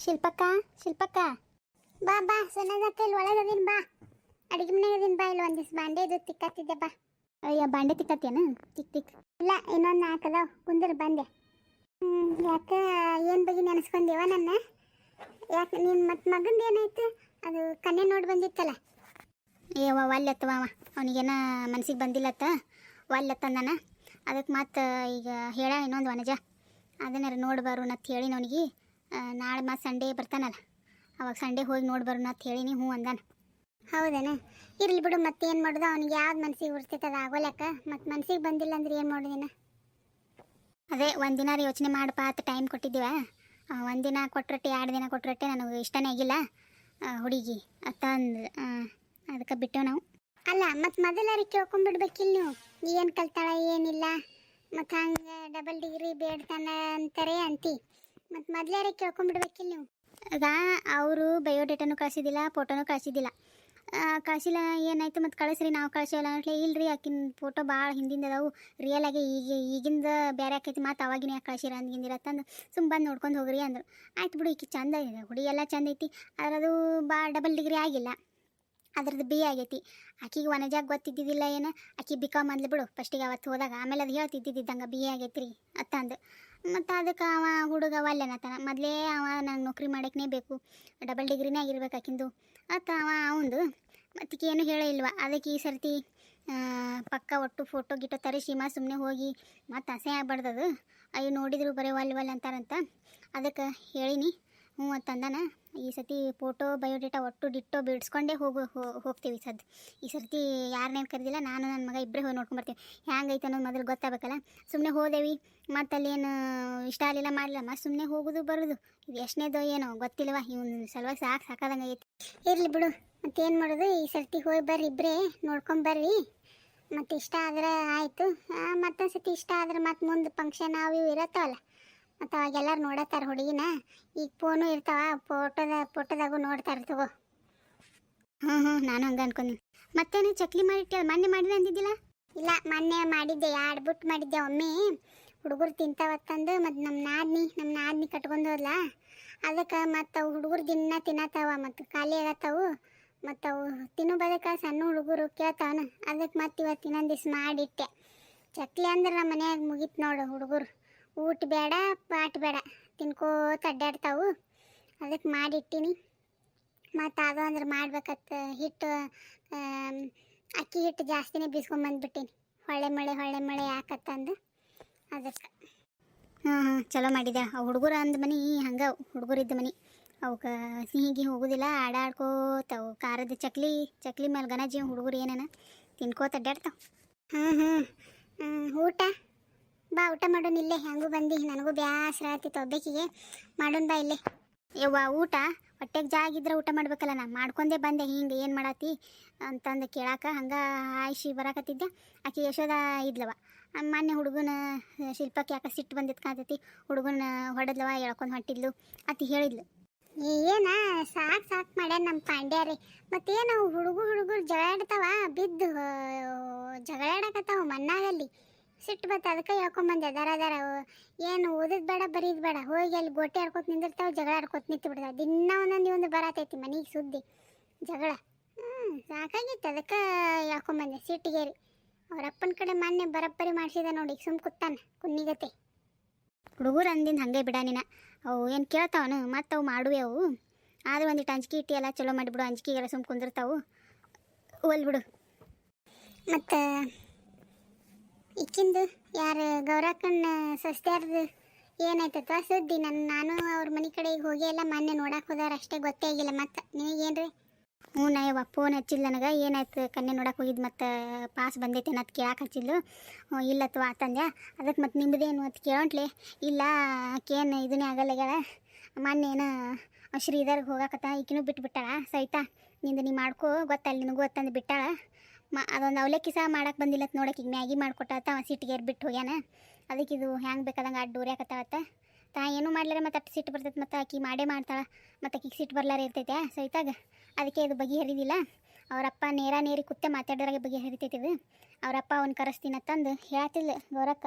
ಶಿಲ್ಪಕ್ಕ ಶಿಲ್ಪಕ್ಕ. ಬಾ ಬಾ, ಸಣ್ಣದಕ್ಕ ಇಲ್ಲಿ ಒಳಗದಿನ್ ಬಾ. ಅಡಿಗೆ ಮನೆಗೆ ಬಾ ಇಲ್ಲಿ ಒಂದಿವ್ಸ ಬಾಂಡೆ ಇದು ತಿಕ್ಕತ್ತಿದ್ದೆ ಬಾ. ಅಯ್ಯ, ಬಾಂಡೆ ತಿಕ್ಕತ್ತೇನು ತಿಕ್ ತಿಕ್. ಇಲ್ಲ, ಇನ್ನೊಂದು ಹಾಕದ ಕುಂದ್ರ, ಬಂದೆ. ಹ್ಞೂ ಯಾಕೆ, ಏನು ಬಗ್ಗೆ ನೆನೆಸ್ಕೊಂಡೇವ ನನ್ನ? ಯಾಕೆ ನಿನ್ನ ಮತ್ತೆ ಮಗಂದು ಏನಾಯ್ತು? ಅದು ಕನ್ನೆ ನೋಡಿ ಬಂದಿತ್ತಲ್ಲ. ಏವ ಒಲ್ಲೆತ್ತವ ಅವ ಅವನಿಗೇನ ಮನ್ಸಿಗೆ ಬಂದಿಲ್ಲತ್ತ? ನನ್ನ ಅದಕ್ಕೆ ಮತ್ತೆ ಈಗ ಹೇಳ ಇನ್ನೊಂದು ವನಜ. ಅದನ್ನಾರ ನೋಡಿ ಬರೋಣ ಅಂತ ಹೇಳಿ ಅವನಿಗೆ. ನಾಳೆ ಮತ್ತು ಸಂಡೇ ಬರ್ತಾನಲ್ಲ. ಅವಾಗ ಸಂಡೇ ಹೋಗಿ ನೋಡಿ ಬರೋಣ ಅಂತ ಹೇಳಿನಿ ಹ್ಞೂ ಅಂದಾನ. ಹೌದೇನೆ? ಇರಲಿ ಬಿಡು ಮತ್ತೆ ಏನು ಮಾಡೋದು? ಅವ್ನಿಗೆ ಯಾವ್ದು ಮನಸ್ಸಿಗೆ ಉರ್ತೈತೆ ಅದು ಆಗೋಲ್ಯಾಕ? ಮತ್ತು ಮನಸ್ಸಿಗೆ ಬಂದಿಲ್ಲ ಅಂದ್ರೆ ಏನು ಮಾಡೋದಿನ ಅದೇ ಒಂದಿನ ಯೋಚನೆ ಮಾಡಪ್ಪ ಅಂತ ಟೈಮ್ ಕೊಟ್ಟಿದ್ದೀವ. ಒಂದಿನ ಕೊಟ್ಟರಟ್ಟೆ ಎರಡು ದಿನ ಕೊಟ್ಟರಟ್ಟೆ ನನಗೆ ಇಷ್ಟನೇ ಆಗಿಲ್ಲ. ಹುಡುಗಿ ಅತ್ತ ಅಂದ್ರೆ ಅದಕ್ಕೆ ಬಿಟ್ಟೆವು ನಾವು. ಅಲ್ಲ ಮತ್ತು ಮೊದಲಾರಿ ಕೇಳ್ಕೊಂಡ್ಬಿಡ್ಬೇಕಿಲ್ಲ ನೀವು? ಏನು ಕಲ್ತಾಳ ಏನಿಲ್ಲ? ಮತ್ತು ಹಂಗೆ ಡಬಲ್ ಡಿಗ್ರಿ ಬೇಡ್ತಾನೆ ಅಂತಾರೆ ಅಂತಿ. ಮತ್ತು ಯಾರೇ ಕೇಳ್ಕೊಂಡ್ಬಿಡ್ಬೇಕಿಲ್ಲ ನೀವು? ಆಗ ಅವರು ಬಯೋಡೇಟಾನು ಕಳಿಸಿದಿಲ್ಲ, ಫೋಟೋನು ಕಳಿಸಿದ್ದಿಲ್ಲ ಕಳಿಸಿಲ್ಲ ಏನಾಯ್ತು ಮತ್ತು ಕಳಿಸ್ರಿ ನಾವು ಕಳಿಸಿಲ್ಲ ಅಂತಲೇ ಇಲ್ರಿ, ಆಕಿನ ಫೋಟೋ ಭಾಳ ಹಿಂದಿಂದ ಅದಾವು. ರಿಯಲ್ ಆಗಿ ಈಗ, ಈಗಿಂದ ಬೇರೆ ಆಕೈತಿ, ಮತ್ತು ಅವಾಗಿನ ಯಾಕೆ ಕಳಿಸಿರ ಅಂದಿಂದಿರತ್ತಂದು ಸುಮ್ ಬಂದು ನೋಡ್ಕೊಂಡು ಹೋಗ್ರಿ ಅಂದರು. ಆಯ್ತು ಬಿಡು, ಈಕಿ ಚಂದ ಇದೆ, ಹುಡಿ ಎಲ್ಲ ಚಂದ ಐತಿ ಆದ್ರೆ ಅದು ಭಾಳ ಡಬಲ್ ಡಿಗ್ರಿ ಆಗಿಲ್ಲ. ಅದ್ರದ್ದು ಬಿ ಆಗೈತಿ. ಆಕಿಗೆ ಒನಜಾಗ ಗೊತ್ತಿದ್ದಿದ್ದಿಲ್ಲ ಏನು? ಆಕಿ ಬಿ ಕಾಮ್ ಅಂದ್ಲು ಬಿಡು ಫಸ್ಟಿಗೆ ಅವತ್ತು ಹೋದಾಗ. ಆಮೇಲೆ ಅದು ಹೇಳ್ತಿದ್ದಿದ್ದಂಗೆ ಬಿ ಆಗೈತಿ ರೀ ಅತ್ತಂದು ಮತ್ತು ಅದಕ್ಕೆ ಅವ ಹುಡುಗ ಒಲ್ಲೆನತ್ತಾನ ಮೊದಲೇ ಅವ ನಂಗೆ ನೌಕರಿ ಮಾಡೋಕ್ಕೇ ಬೇಕು. ಡಬಲ್ ಡಿಗ್ರಿನೇ ಆಗಿರ್ಬೇಕು ಆಕಿಂದು. ಅವ ಅವಂದು. ಮತ್ತಿಕೇನು ಹೇಳೇ ಇಲ್ವ. ಅದಕ್ಕೆ ಈ ಸರ್ತಿ ಪಕ್ಕ ಒಟ್ಟು ಫೋಟೋ ಗಿಟೋ ತರಿಸಿ ಮಾ ಸುಮ್ಮನೆ ಹೋಗಿ. ಮತ್ತು ಅಸಹ್ಯ ಆಗ್ಬಾರ್ದದು ಅಯ್ಯೋ, ನೋಡಿದ್ರು ಬರೀ ಒಲ್ ಒಲ್ ಅಂತಾರಂತ. ಅದಕ್ಕೆ ಹೇಳಿನಿ. ಹ್ಞೂ ಅಂತಂದಾನ ಈ ಸರ್ತಿ ಫೋಟೋ ಬಯೋಡೇಟಾ ಒಟ್ಟು ಡಿಟ್ಟೋ ಬಿಡ್ಸ್ಕೊಂಡೇ ಹೋಗು ಹೋಗ್ತೀವಿ ಸದ್ ಈ ಸರ್ತಿ ಯಾರನ್ನೇನು ಕರೆದಿಲ್ಲ, ನಾನು ನನ್ನ ಮಗ ಇಬ್ಬರೇ ಹೋಗಿ ನೋಡ್ಕೊಂಡು ನೋಡ್ಕೊಂಬರ್ತೀವಿ ಹ್ಯಾಂಗೈತೆ ಅನ್ನೋದು ಮೊದಲು ಗೊತ್ತಾಗಬೇಕಲ್ಲ? ಸುಮ್ಮನೆ ಹೋದೇವಿ. ಮತ್ತು ಅಲ್ಲೇನು ಇಷ್ಟ ಆಗಲಿಲ್ಲ, ಮಾಡಲಿಲ್ಲ, ಮತ್ತು ಸುಮ್ಮನೆ ಹೋಗೋದು, ಬರೋದು. ಇದು ಎಷ್ಟನೇದೋ ಏನೋ ಗೊತ್ತಿಲ್ಲವ ಇವನು ಸಲುವಾಗಿ ಸಾಕು, ಸಾಕಾದಂಗೆ ಐತಿ ಇರಲಿ ಬಿಡು. ಮತ್ತೇನು ಮಾಡೋದು? ಈ ಸರ್ತಿ ಹೋಗಿ ಬರ್ರಿ ಇಬ್ಬರೇ ನೋಡ್ಕೊಂಬರ್ರಿ ಮತ್ತು ಇಷ್ಟ ಆದ್ರೆ ಆಯಿತು. ಮತ್ತೊಂದು ಸರ್ತಿ ಇಷ್ಟ ಆದ್ರೆ ಮತ್ತು ಮುಂದೆ ಫಂಕ್ಷನ್ ಅವು ಇವು ಇರತ್ತವಲ್ಲ? ಮತ್ತು ಅವಾಗ ಎಲ್ಲರೂ ನೋಡತ್ತಾರ ಹುಡುಗಿನ. ಈಗ ಫೋನು ಇರ್ತಾವ ಫೋಟೋದ ಫೋಟೋದಾಗೂ ನೋಡ್ತಾರೆ ತಗೋ. ಹ್ಞೂ ಹ್ಞೂ ನಾನು ಹಂಗೆ ಅನ್ಕೊಂತೀನಿ. ಮತ್ತೇನು ಚಕ್ಲಿ ಮಾಡಿಟ್ಟೆ ಮೊನ್ನೆ ಮಾಡಿದೆ ಅಂದಿದ್ದಿಲ್ಲ? ಇಲ್ಲ, ಮೊನ್ನೆ ಮಾಡಿದ್ದೆ ಎರಡು ಬುಟ್ಟು ಮಾಡಿದ್ದೆ ಒಮ್ಮೆ. ಹುಡುಗರು ತಿಂತಾವತ್ತಂದು, ಮತ್ತು ನಮ್ಮ ನಾದ್ನಿ ನಮ್ಮ ನಾದ್ನಿ ಕಟ್ಕೊಂಡು ಹೋದ್ಲ. ಅದಕ್ಕೆ ಮತ್ತು ಹುಡುಗರು ದಿನ ತಿನ್ನತ್ತಾವ, ಮತ್ತು ಖಾಲಿ ಆಗತ್ತಾವು. ಮತ್ತು ಅವು ತಿನ್ನು ಬದಕ ಸಣ್ಣ ಹುಡುಗರು ಕೇಳ್ತಾವನ. ಅದಕ್ಕೆ ಮತ್ತು ಇವತ್ತು ಇನ್ನೊಂದು ದಿವ್ಸ ಮಾಡಿಟ್ಟೆ. ಚಕ್ಲಿ ಅಂದ್ರೆ ನಮ್ಮ ಮನ್ಯಾಗ ಮುಗೀತು ನೋಡು ಹುಡುಗರು. ಊಟ ಬೇಡ ಪಾಟ್ ಬೇಡ. ತಿನ್ಕೋತ ಅಡ್ಡಾಡ್ತಾವು. ಅದಕ್ಕೆ ಮಾಡಿಟ್ಟಿನಿ. ಮತ್ತು ಅದು ಅಂದ್ರೆ ಮಾಡ್ಬೇಕತ್ತ ಹಿಟ್ಟು ಅಕ್ಕಿ ಹಿಟ್ಟು ಜಾಸ್ತಿನೇ ಬೀಸ್ಕೊಂಬಂದ್ಬಿಟ್ಟಿನಿ ಹೊಳೆ ಮಳೆ ಹೊಳೆ ಮಳೆ ಯಾಕತ್ತಂದು. ಅದಕ್ಕೆ. ಹಾಂ ಹಾಂ, ಚಲೋ ಮಾಡಿದೆ ಆ ಹುಡುಗರು ಅಂದ ಮನೆ ಹಂಗೆ ಹುಡುಗರಿದ್ದ ಮನೆ. ಅವಕ್ಕೆ ಸಿಹಿಗಿ ಹೋಗೋದಿಲ್ಲ ಆಡಾಡ್ಕೋತಾವು ಖಾರದ ಚಕ್ಲಿ ಚಕ್ಲಿ ಮೇಲೆ ಗಣಜಿ ಹುಡುಗರು ಏನೇನ ತಿನ್ಕೋತ ಅಡ್ಡಾಡ್ತಾವ. ಹ್ಞೂ ಹ್ಞೂ ಊಟ? ಬಾ, ಊಟ ಮಾಡೋಣ ಇಲ್ಲೇ, ಹೆಂಗೂ ಬಂದು. ನನಗೂ ಬ್ಯಾಸರ ಆಗ್ತಿತ್ತು ಒಬ್ಬಕಿಗೆ. ಮಾಡೋಣ ಬಾ ಇಲ್ಲೇ. ಯವ್ವ, ಊಟ? ಹೊಟ್ಟೆಗೆ ಜಾಗಿದ್ರೆ ಊಟ ಮಾಡ್ಬೇಕಲ್ಲ ನಾ. ಮಾಡ್ಕೊಂಡೆ ಬಂದೆ. ಹಿಂಗೆ ಏನು ಮಾಡತ್ತಿ ಅಂತಂದು ಕೇಳಾಕ. ಹಂಗೆ ಆಯ್ಸಿ ಬರಾಕತ್ತಿದ್ದೆ. ಆಕೆ ಯಶೋದ ಇದ್ಲವ. ಮೊನ್ನೆ ಹುಡುಗನ ಶಿಲ್ಪಕ್ಕೆ ಯಾಕೆ ಸಿಟ್ಟು ಬಂದಿತ್ತು ಕಾಣ್ತೈತಿ. ಹುಡುಗನ ಹೊಡೆದ್ಲವ, ಎಳ್ಕೊಂಡು ಹೊಂಟಿದ್ಲು ಅತಿ ಹೇಳಿದ್ಲು. ಏನ, ಸಾಕು ಸಾಕು ಮಾಡ್ಯಾರ ನಮ್ಮ ಪಾಂಡ್ಯಾರಿ. ಮತ್ತೇನು ಹುಡುಗರು ಹುಡುಗರು ಜಗಳಾಡ್ತಾವ ಬಿದ್ದು ಜಗಳಾಡಕತ್ತಾವ ಮಣ್ಣಾಗಲ್ಲಿ ಸಿಟ್ಟು ಬತ್ತ ಅದಕ್ಕೆ ಹೇಳ್ಕೊಂಬಂದೆ, ದರ ದರ ಏನು ಓದೋದು ಬೇಡ, ಬರೀದ್ ಬೇಡ. ಹೋಗಿ ಅಲ್ಲಿ ಗೊಟ್ಟೆ ಆಡ್ಕೊತ ನಿಂದಿರ್ತಾವೆ, ಜಗಳ ಆಡ್ಕೊತ ನಿಂತು ಬಿಡ್ತಾವೆ ದಿನ ಒಂದೊಂದು ಒಂದು ಬರತೈತಿ ಮನೆಗೆ ಸುದ್ದಿ, ಜಗಳ. ಹ್ಞೂ ಸಾಕಾಗಿತ್ತು ಅದಕ್ಕೆ ಹೇಳ್ಕೊಂಬಂದೆ ಸಿಟ್ಟಿಗೇರಿ ಅವ್ರ ಅಪ್ಪನ ಕಡೆ ಮೊನ್ನೆ ಬರಬ್ಬರಿ ಮಾಡಿಸಿದ ನೋಡಿ, ಸುಮ್ ಕುತ್ತಾನ ಕುನ್ನಿಗತೆ. ಹುಡುಗರು ಅಂದಿಂದ ಹಂಗೆ ಬಿಡ ನೀನ. ಅವು ಏನು ಕೇಳ್ತಾವನು, ಮತ್ತು ಅವು ಮಾಡುವೆ ಅವು. ಆದ್ರೆ ಒಂದಿಟ್ಟು ಅಂಜಿಕೆ ಇಟ್ಟು ಎಲ್ಲ ಚಲೋ ಮಾಡಿಬಿಡು, ಅಂಜಿಕೆಗೆಲ್ಲ ಸುಮ್ ಕುಂದಿರ್ತಾವು. ಒಲ್ ಬಿಡು. ಮತ್ತು ಇಕ್ಕಿಂದು ಯಾರು ಗೌರಕ್ಕನ ಸಸ್ತ್ಯಾರ್ದು ಏನಾಯ್ತತ್ವ ಸುದ್ದಿ ನನ್ನ ನಾನು ಅವ್ರ ಮನೆ ಕಡೆ ಹೋಗಿ ಎಲ್ಲ ಮೊನ್ನೆ ನೋಡಕ್ಕೆ ಹೋದಾರ ಅಷ್ಟೇ ಗೊತ್ತೇ ಆಗಿಲ್ಲ ಮತ್ತು. ರೀ ಹ್ಞೂ ನಾಯವ್ವ ಫೋನ್ ಹಚ್ಚಿಲ್ಲ ನನಗೆ. ಏನಾಯ್ತು ಕಣ್ಣೆ ನೋಡಕ್ಕೆ ಹೋಗಿದ್ದು ಮತ್ತು ಪಾಸ್ ಬಂದೈತೆ ಅನ್ನೋದು ಕೇಳಕ್ಕೆ ಹಚ್ಚಿದ್ಲು. ಇಲ್ಲತ್ವ ಆತಂದೆ ಅದಕ್ಕೆ ಮತ್ತು ನಿಮ್ಮದೇನು ಅಂತ ಕೇಳೋಂಟ್ಲೆ. ಇಲ್ಲ ಆಕೇನು ಇದನ್ನೇ ಆಗಲ್ಲ ಆಗ್ಯಾಳ. ಮೊನ್ನೆ ಏನೋ ಶ್ರೀಧರ್ಗೆ ಹೋಗಕತ್ತ, ಈಕಿನೂ ಬಿಟ್ಬಿಟ್ಟಾಳ ಸಹಿತ ನಿಂದು ನೀ ಮಾಡ್ಕೋ, ಗೊತ್ತಲ್ಲ, ನಿನಗೂ ಗೊತ್ತಂದು ಬಿಟ್ಟಾಳ. ಮ ಅದೊಂದು ಅವಲಕ್ಕಿ ಸಹ ಮಾಡಕ್ಕೆ ಬಂದಿಲ್ಲ ನೋಡಕ್ಕೆ ಈಗ ಮ್ಯಾಗಿ ಮಾಡ್ಕೊಟ್ಟಾತ ಅವ ಸಿಟ್ಟಿಗೆ ಬಿಟ್ಟು ಹೋಗ್ಯಾನ. ಅದಕ್ಕೆ ಇದು ಹೆಂಗೆ ಬೇಕಾದಂಗೆ ಅಡ್ಡು ಉರ್ಯಾಕತ್ತಾವತ್ತ ತಾ ಏನು ಮಾಡ್ಲಾರ, ಮತ್ತು ಅಟ್ಟು ಸಿಟ್ಟು ಬರ್ತೈತೆ ಮತ್ತು ಆಕಿ ಮಾಡೇ ಮಾಡ್ತಾಳೆ. ಮತ್ತು ಆಕಿಗೆ ಸಿಟ್ಟು ಬರ್ಲಾರ ಇರ್ತೈತೆ ಸಹಿತಾಗ ಅದಕ್ಕೆ ಇದು ಬಗೆಹರಿದಿಲ್ಲ ಅವರಪ್ಪ ನೇರ ನೇರಿ ಕುತ್ತೆ ಮಾತಾಡೋರಾಗೆ ಬಗೆಹರಿತೈತೆ ಇದು. ಅವರಪ್ಪ ಅವ್ನು ಕರೆಸ್ತೀನತ್ತಂದು ಹೇಳ್ತಿಲ್ಲ ಗೌರಕ್ಕ.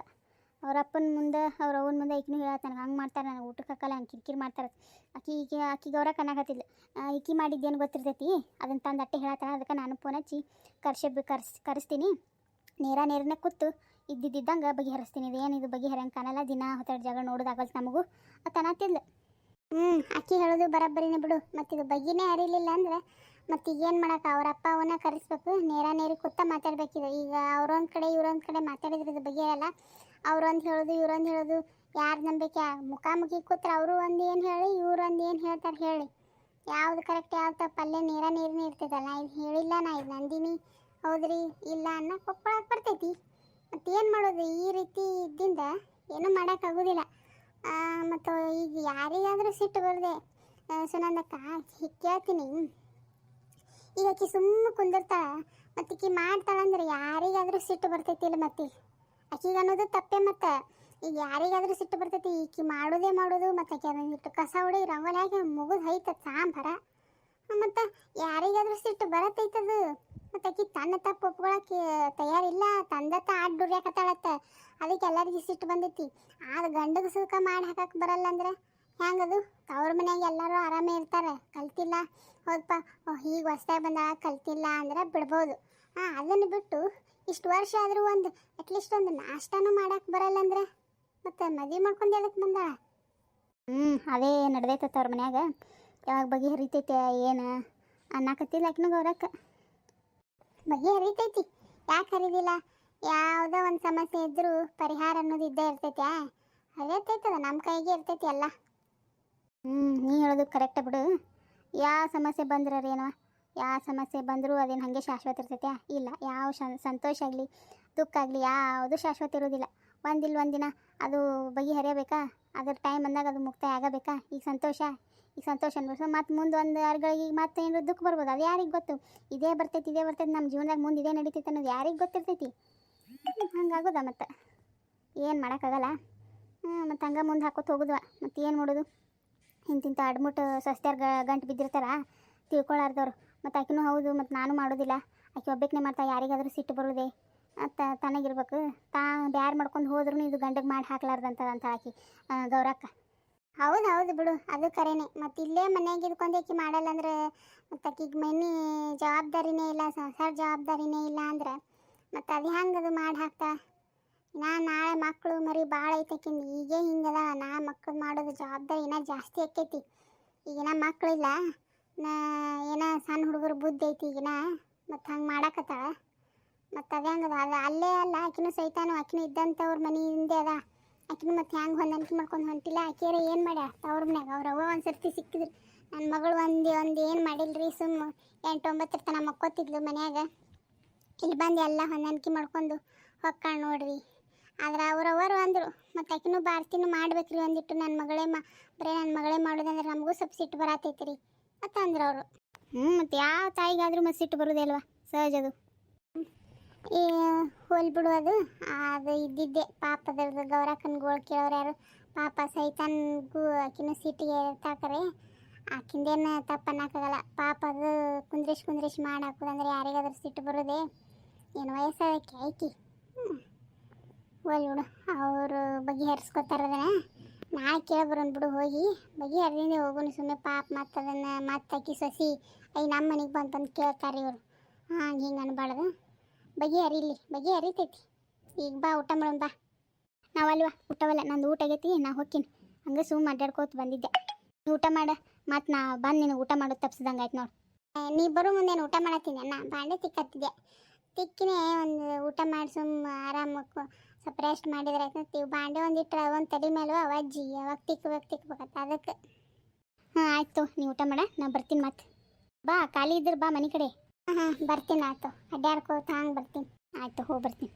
ಅವ್ರ ಅಪ್ಪನ ಮುಂದೆ, ಅವ್ರ ಅವನ ಮುಂದೆ ಈಕಿನೂ ಹೇಳತ್ತಾನ, ಹಂಗೆ ಮಾಡ್ತಾರೆ ನನಗೆ ಊಟಕ್ಕೆ ಹಾಕಲ್ಲ ಹಂಗೆ ಕಿರಿಕಿರಿ ಮಾಡ್ತಾರೆ. ಆಕಿ ಈಕೆ ಆಕಿಗೆ ಅವ್ರ ಕಣ್ಣಾಗತ್ತಿಲ್ಲ ಈಕಿ ಮಾಡಿದ್ದೇನು ಗೊತ್ತಿರ್ತೈತಿ? ಅದನ್ನು ತಂದು ಅಟ್ಟೆ ಹೇಳತ್ತಾರ ಅದಕ್ಕೆ ನಾನು ಫೋನ್ ಹಚ್ಚಿ ಕರ್ಸಿ ಕರ್ಸ್, ಕರೆಸ್ತೀನಿ. ನೇರ ನೇರನೇ ಕೂತು ಇದ್ದಿದ್ದಂಗೆ ಬಗೆಹರಿಸ್ತೀನಿ. ಇದು ಏನಿದು ಬಗೆಹರಂಗೆ ಕಾಣಲ್ಲ, ದಿನ ಹೊತ್ತಾಡು ಜಾಗ ನೋಡೋದಾಗಲ್ತು ನಮಗೂ ಅಂತ ಅನ್ನತ್ತಿಲ್ಲ ಹ್ಞೂ ಅಕ್ಕಿ ಹೇಳೋದು ಬರಬ್ಬರಿನೇ ಬಿಡು. ಮತ್ತಿದು ಬಗ್ಗಿನೇ ಅರಿಲಿಲ್ಲ ಅಂದ್ರೆ ಮತ್ತೆ ಏನು ಮಾಡಕ್ಕೆ? ಅವ್ರ ಅಪ್ಪ ಅವನ್ನ ಕರೆಸ್ಬೇಕು, ನೇರ ನೇರಿ ಕೂತ ಮಾತಾಡಬೇಕಿದೆ. ಈಗ ಅವ್ರೊಂದು ಕಡೆ, ಇವ್ರೊಂದು ಕಡೆ ಮಾತಾಡಿದ್ರೆ ಇದು ಬಗೆಯಲ್ಲ ಅವ್ರೊಂದು ಹೇಳೋದು, ಇವ್ರೊಂದು ಹೇಳೋದು. ಯಾರು ನಂಬಿಕೆ? ಮುಖಾಮುಖಿ ಕೂತ್ರೆ ಅವರು ಒಂದು ಏನು ಹೇಳಿ, ಇವ್ರು ಒಂದು ಏನು ಹೇಳ್ತಾರೆ ಹೇಳಿ. ಯಾವ್ದು ಕರೆಕ್ಟ್ ಯಾವ್ದು ತಪ್ಪು, ಅಲ್ಲೇ ನೇರ ನೀರನೇ ಇರ್ತೈತಲ್ಲ ಇದು ಹೇಳಿಲ್ಲ ನಾ, ಇದು ನಂದಿನಿ. ಹೌದ್ರಿ? ಇಲ್ಲ ಅನ್ನೋ ಕೊಪ್ಪಳಕ್ಕೆ ಬರ್ತೈತಿ. ಮತ್ತು ಏನು ಮಾಡೋದು? ಈ ರೀತಿ ಇದ್ದಿಂದ ಏನೂ ಮಾಡೋಕ್ಕಾಗೋದಿಲ್ಲ ಮತ್ತು ಈಗ ಯಾರಿಗಾದರೂ ಸಿಟ್ಟು ಬರದೆ ಸುನಂದಕ್ಕ ಕೇಳ್ತೀನಿ. ಈಗ ಆಕಿ ಸುಮ್ಮನೆ ಕುಂದಿರ್ತಾಳ, ಮತ್ತು ಮಾಡ್ತಾಳಂದ್ರೆ ಯಾರಿಗಾದರೂ ಸಿಟ್ಟು ಬರ್ತೈತಿ ಇಲ್ಲ ಮತ್ತೆ? ಆಕಿಗೆ ಅನ್ನೋದು ತಪ್ಪೇ ಮತ್ತೆ. ಈಗ ಯಾರಿಗಾದರೂ ಸಿಟ್ಟು ಬರ್ತೈತಿ, ಈಕಿ ಮಾಡೋದೇ ಮಾಡೋದು, ಮತ್ತು ಆಕೆ ಅದನ್ನ ಇಟ್ಟು ಕಸ ಹೊಡಿ ರಂಗೋಲಿ ಹಾಕಿ ಮುಗಿದು ಹೈತದ ಸಾಂಬಾರ. ಮತ್ತು ಯಾರಿಗಾದರೂ ಸಿಟ್ಟು ಬರತ್ತೈತದು ಮತ್ತು ಆಕಿ ತನ್ನ ತಪ್ಪು ಒಪ್ಕೊಳಕ್ಕೆ ತಯಾರಿಲ್ಲ ತಂದತ್ತ ಆಡ್ ಡುರ್ಯಾಕತ್ತಾಳತ್ತ ಅದಕ್ಕೆ ಎಲ್ಲರಿಗೂ ಸಿಟ್ಟು ಬಂದೈತಿ. ಆದ ಗಂಡದ ಸುಖ ಮಾಡಿ ಹಾಕಕ್ಕೆ ಬರಲ್ಲ ಅಂದ್ರೆ ಹೆಂಗದು? ಅವ್ರ ಮನ್ಯಾಗ ಎಲ್ಲರೂ ಆರಾಮೇ ಇರ್ತಾರೆ, ಕಲ್ತಿಲ್ಲ. ಹೌದಪ್ಪ ಈಗ ಹೊಸ್ದಾಗಿ ಬಂದಾಗ ಕಲ್ತಿಲ್ಲ ಅಂದ್ರೆ ಬಿಡ್ಬೋದು. ಹಾಂ ಅದನ್ನು ಬಿಟ್ಟು ಇಷ್ಟು ವರ್ಷ ಆದರೂ ಒಂದು ಅಟ್ಲೀಸ್ಟ್ ಒಂದು ನಾಷ್ಟಾನು ಮಾಡಕ್ಕೆ ಬರಲ್ಲ ಅಂದ್ರೆ? ಮತ್ತೆ ಮದುವೆ ಮಾಡ್ಕೊಂಡು ಅದಕ್ಕೆ ಬಂದಾಳ ಹ್ಞೂ ಅದೇ ನಡ್ದೈತತ್ತ ಅವ್ರ ಮನ್ಯಾಗ. ಯಾವಾಗ ಬಗೆಹರಿತೈತೆ ಏನು ಅನ್ನಕತ್ತಿಲ್ಲ ಗೌರಕ್ಕೆ. ಬಗೆ ಹರಿತೈತಿ, ಯಾಕೆ ಹರಿದಿಲ್ಲ? ಯಾವುದೋ ಒಂದು ಸಮಸ್ಯೆ ಇದ್ದರೂ ಪರಿಹಾರ ಅನ್ನೋದು ಇದ್ದೇ ಇರ್ತೈತೆ ಹರಿಯತೈತದ ನಮ್ಮ ಕೈಗೆ ಇರ್ತೈತಿ ಎಲ್ಲ. ಹ್ಞೂ ನೀ ಹೇಳೋದು ಕರೆಕ್ಟ್ ಬಿಡು. ಯಾವ ಸಮಸ್ಯೆ ಬಂದ್ರೆ ಯಾವ ಸಮಸ್ಯೆ ಬಂದರೂ ಅದೇನು ಹಾಗೆ ಶಾಶ್ವತ ಇರ್ತೈತೆ? ಇಲ್ಲ, ಯಾವ ಸಂತೋಷ ಆಗಲಿ, ದುಃಖ ಆಗಲಿ ಯಾವುದು ಶಾಶ್ವತ ಇರೋದಿಲ್ಲ ಒಂದಿಲ್ಲ ಒಂದಿನ ಅದು ಬಗೆಹರಿಯಬೇಕಾ ಅದ್ರ ಟೈಮ್ ಬಂದಾಗ ಅದು ಮುಕ್ತಾಯ ಆಗಬೇಕಾ? ಈಗ ಸಂತೋಷ ಈಗ ಸಂತೋಷ ಅನ್ಬೋದು ಮತ್ತು ಮುಂದೆ ಒಂದು ಯಾರಿಗಳಿಗೆ ಮತ್ತೆ ಏನಾದ್ರು ದುಃಖ ಬರ್ಬೋದು, ಅದು ಯಾರಿಗೆ ಗೊತ್ತು? ಇದೇ ಬರ್ತೈತಿ ಇದೇ ಬರ್ತೈತಿ ನಮ್ಮ ಜೀವನದಾಗ ಮುಂದೆ ಇದೇ ನಡೀತೈತೆ ಅನ್ನೋದು ಯಾರಿಗೆ ಗೊತ್ತಿರ್ತೈತಿ? ಹಂಗಾಗೋದ ಮತ್ತು? ಏನು ಮಾಡೋಕ್ಕಾಗಲ್ಲ ಮತ್ತು ಹಂಗೆ ಮುಂದೆ ಹಾಕೋತ ಹೋಗುದ್ವ? ಮತ್ತು ಏನು ಮಾಡೋದು? ಇಂತಿಂಥ ಅಡ್ಮುಟ್ಟು ಸಸ್ತ್ಯಾರ ಗಂಟು ಬಿದ್ದಿರ್ತಾರ? ತಿಳ್ಕೊಳ್ಳಾರ್ದವ್ರು ಮತ್ತು ಆಕಿನೂ ಹೌದು, ಮತ್ತು ನಾನು ಮಾಡೋದಿಲ್ಲ. ಆಕೆ ಒಬ್ಬಕ್ಕೆ ಮಾಡ್ತಾ ಯಾರಿಗಾದ್ರೂ ಸಿಟ್ಟು ಬರೋದೆ? ಅಂತ ತನಗಿರ್ಬೇಕು. ತಾ, ಬ್ಯಾರು ಮಾಡ್ಕೊಂಡು ಹೋದ್ರೂ ಇದು ಗಂಡಗೆ ಮಾಡಿ ಹಾಕ್ಲಾರ್ದಂತ, ಅಂತ ಆಕಿ ಗೌರಕ್ಕ. ಹೌದು ಹೌದು ಬಿಡು, ಅದು ಕರೆನೇ. ಮತ್ತು ಇಲ್ಲೇ ಮನೆಯಾಗ ಇದ್ಕೊಂಡು ಆಕೆ ಮಾಡಲ್ಲ ಅಂದ್ರೆ, ಮತ್ತು ಆಕಿಗೆ ಮನೆ ಜವಾಬ್ದಾರಿನೇ ಇಲ್ಲ, ಸಂಸಾರ ಜವಾಬ್ದಾರಿನೇ ಇಲ್ಲ ಅಂದ್ರೆ. ಮತ್ತು ಅದು ಹೆಂಗೆ ಅದು ಮಾಡಿ ಹಾಕ್ತಾ? ನಾ, ನಾಳೆ ಮಕ್ಕಳು ಮರಿ ಭಾಳ ಐತಕಿಂದ ಈಗೇ ಹಿಂಗದ, ನಾ ಮಕ್ಕಳು ಮಾಡೋದು ಜವಾಬ್ದಾರಿ ಏನೋ ಜಾಸ್ತಿ ಆಕೈತಿ ಈಗಿನ ಮಕ್ಕಳಿಲ್ಲ ನಾ ಏನೋ ಸಣ್ಣ ಹುಡುಗರು ಬುದ್ಧಿ ಐತಿ ಈಗಿನ, ಮತ್ತು ಹಂಗೆ ಮಾಡಾಕತ್ತಾಳ. ಮತ್ತು ಅದೇ ಹಂಗದ, ಅದು ಅಲ್ಲೇ ಅಲ್ಲ, ಆಕಿನೂ ಸೈತಾನು, ಆಕಿನೂ ಇದ್ದಂಥವ್ರ ಮನೆ ಹಿಂದೆ ಅದ. ಆಕಿನೂ ಮತ್ತು ಹ್ಯಾಂಗೆ ಹೊಂದಾಣಿಕೆ ಮಾಡ್ಕೊಂಡು ಹೊಂಟಿಲ್ಲ ಆಕಿಯರ ಏನು ಮಾಡ್ಯಾ ಅವ್ರ ಮನ್ಯಾಗ, ಅವ್ರ ಅವ್ವ ಒಂದು ಸರ್ತಿ ಸಿಕ್ಕಿದ್ರು. ನನ್ನ ಮಗಳು ಒಂದು ಒಂದು ಏನು ಮಾಡಿಲ್ರಿ ಸುಮ್ಮ ಎಂಟು ಒಂಬತ್ತರ ತನಕ ಮಕ್ಕೋತಿದ್ಲು ಮನ್ಯಾಗ. ಇಲ್ಲಿ ಬಂದು ಎಲ್ಲ ಹೊಂದಾಣಿಕೆ ಮಾಡ್ಕೊಂಡು ಹೊಕ್ಕಾಳ ನೋಡ್ರಿ. ಆದ್ರೆ ಅವ್ರವರು ಅಂದರು, ಮತ್ತು ಆಕಿನೂ ಬಾರ್ತಿನೂ ಮಾಡ್ಬೇಕ್ರಿ ಒಂದಿಟ್ಟು ನನ್ನ ಮಗಳೇ ಮಾ, ಬರೀ ನನ್ನ ಮಗಳೇ ಮಾಡೋದಂದ್ರೆ ನಮಗೂ ಸ್ವಲ್ಪ ಸಿಟ್ಟು ಬರತೈತೆ ರೀ ಅಂತ ಅಂದ್ರೆ ಅವರು. ಹ್ಞೂ ಮತ್ತು ಯಾವ ತಾಯಿಗಾದರೂ ಮತ್ತೆ ಸಿಟ್ಟು ಬರೋದೇ ಅಲ್ವಾ ಸಹಜ ಅದು. ಈ ಹೋಲ್ ಬಿಡು ಅದು. ಅದು ಇದ್ದಿದ್ದೆ. ಪಾಪದ ಗೌರಕ್ಕನ ಗೋಳ್ ಕೇಳೋರು ಯಾರು? ಪಾಪ ಸೈತಾನ್ಗೂ ಆಕಿನ ಸಿಟ್ಟಿಗೆ ತಾಕರೆ ಆಕಿಂದೇನು ತಪ್ಪನ್ನಾಕಾಗಲ್ಲ ಪಾಪ ಅದು ಕುಂದ್ರಿಸ್ ಕುಂದ್ರಿಸ್ ಮಾಡಿ ಹಾಕೋದಂದ್ರೆ ಯಾರಿಗಾದ್ರೂ ಸಿಟ್ಟು ಬರೋದೆ? ಏನು ವಯಸ್ಸಾದಕ್ಕೆ ಹೋಲ್ ಬಿಡು. ಅವರು ಬಗೆಹರಿಸ್ಕೊತಾರದನ್ನ ನಾಳೆ ಕೇಳಬರೋನ್ ಬಿಡು ಹೋಗಿ. ಬಗೆಹರಿದಿಂದ ಹೋಗೋಣ ಸುಮ್ಮನೆ ಪಾಪ ಮತ್ತೆ ಅದನ್ನು ಮತ್ತೆ ಅಕ್ಕಿ ಸಸಿ, ಐ ನಮ್ಮ ಮನೆಗೆ ಬಂತಂದು ಕೇಳ್ತಾರೆ ಇವರು. ಹಾಂ, ಹಿಂಗೆ ಅನ್ಬಾರ್ದು ಬಗೆಹರಿಲಿ ಬಗೆಹರಿತೈತಿ ಈಗ ಬಾ, ಊಟ ಮಾಡೋಣ ಬಾ. ನಾವಲ್ವಾ ಊಟವಲ್ಲ ನಂದು ಊಟ ಆಗೈತಿ, ನಾ ಹೋಗ್ತೀನಿ ಹಂಗೆ ಸುಮ್ಮ ಅಡ್ಡಾಡ್ಕೋತ ಬಂದಿದ್ದೆ. ನೀ ಊಟ ಮಾಡ ಮತ್ತು ನಾ ಬಂದು ನಿನಗೆ ಊಟ ಮಾಡೋದು ತಪ್ಸಿದಂಗೆ ಆಯ್ತು ನೋಡಿ. ನೀ ಬರೋ ಮುಂದೆ ಊಟ ಮಾಡತ್ತೀನಿ ಅಣ್ಣ. ಬಾಂಡೆ ತಿಕ್ಕತ್ತಿದ್ದೆ. ತಿಕ್ಕಿನೇ ಒಂದು ಊಟ ಮಾಡಿ ಸುಮ್ಮ ಆರಾಮ ಸ್ವಲ್ಪ ರೆಸ್ಟ್ ಮಾಡಿದ್ರೆ ಆಯ್ತು. ಬಾಂಡೆ ಒಂದಿಟ್ರೆ ಒಂದು ತಲೆ ಮೇಲೆ ಅಜ್ಜಿ ಅವಾಗ ತಿಕ್ಬೇಕು ತಿಕ್ಬೇಕತ್ತ ಅದಕ್ಕೆ. ಹಾಂ, ಆಯಿತು ನೀವು ಊಟ ಮಾಡ ನಾ ಬರ್ತೀನಿ ಮತ್ತೆ. ಬಾ, ಖಾಲಿ ಇದ್ರೆ ಬಾ ಮನೆ ಕಡೆ. ಹಾಂ ಹಾಂ, ಬರ್ತೀನಿ ಆಯ್ತು ಅಡ್ಡಾಡ್ಕೋತ ಹಂಗೆ ಬರ್ತೀನಿ. ಆಯಿತು ಹೋಗಿ ಬರ್ತೀನಿ.